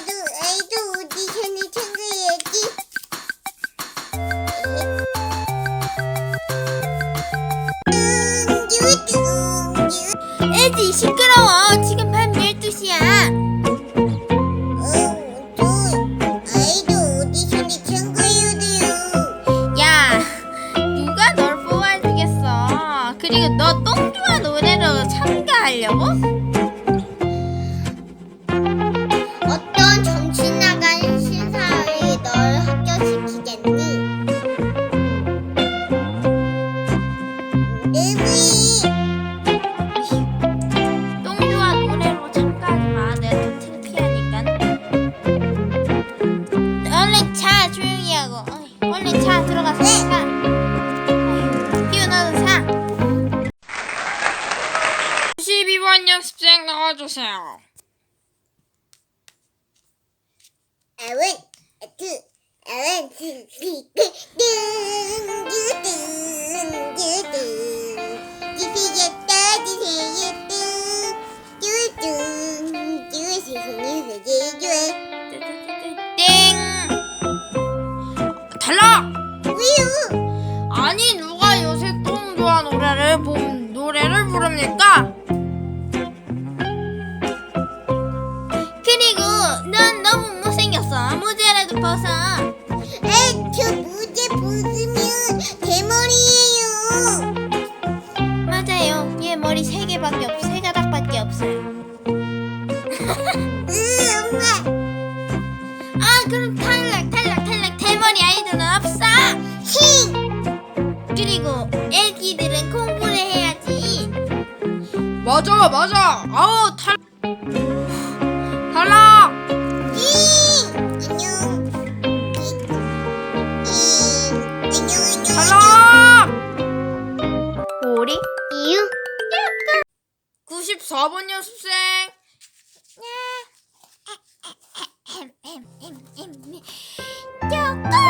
나도 아이도 오디션을 참가해야지. 애지 시끄러워. 지금 자, 들어가서 자. 어이, 피우 너도 자. 12번 연습생 나와주세요. 주세상에서 제일 좋아 땡! 달라! 아니 누가 요새 똥주와 노래를 봄 노래를 부릅니까? 그리고 넌 너무 못생겼어 모자라도 벗어 에이 저 무제 벗으면 대머리 맞아 맞아 아우 탈 탈락. 탈락 오리 이유? 94번 연습생 저거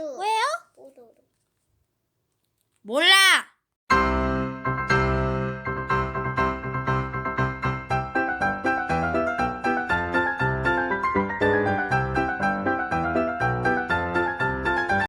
왜요? 뽀로로. 몰라